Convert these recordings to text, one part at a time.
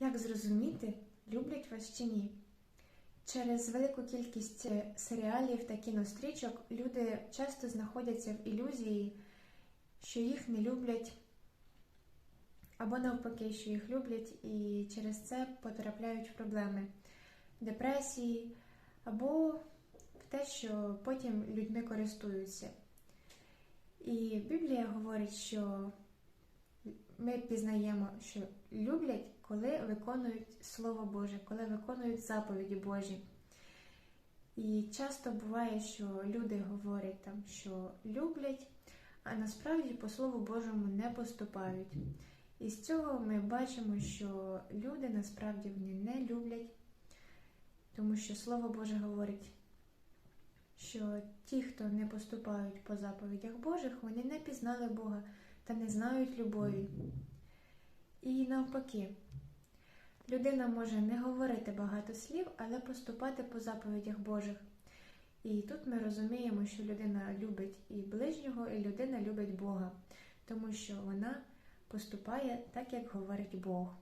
Як зрозуміти, люблять вас чи ні? Через велику кількість е, серіалів та кінострічок люди часто знаходяться в ілюзії, що їх не люблять, або навпаки, що їх люблять, і через це потрапляють в проблеми депресії, або в те, що потім людьми користуються. І Біблія говорить, що ми пізнаємо, що люблять, коли виконують Слово Боже, коли виконують заповіді Божі. І часто буває, що люди говорять там, що люблять, а насправді по Слову Божому не поступають. І з цього ми бачимо, що люди насправді вони не люблять, тому що Слово Боже говорить, що ті, хто не поступають по заповідях Божих, вони не пізнали Бога та не знають любові. І навпаки, людина може не говорити багато слів, але поступати по заповідях Божих. І тут ми розуміємо, що людина любить і ближнього, і людина любить Бога, тому що вона поступає так, як говорить Бог.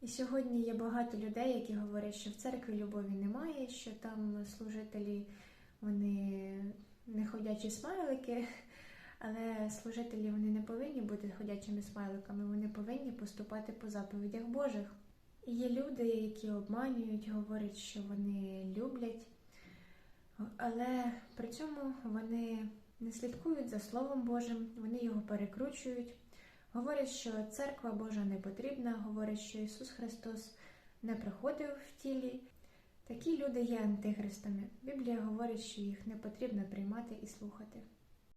І сьогодні є багато людей, які говорять, що в церкві любові немає, що там служителі вони не ходячі смайлики, але служителі вони не повинні бути ходячими смайликами, вони повинні поступати по заповідях Божих. І є люди, які обманюють, говорять, що вони люблять, але при цьому вони не слідкують за Словом Божим, вони його перекручують. Говорять, що церква Божа не потрібна, говорять, що Ісус Христос не приходив в тілі. Такі люди є антихристами. Біблія говорить, що їх не потрібно приймати і слухати.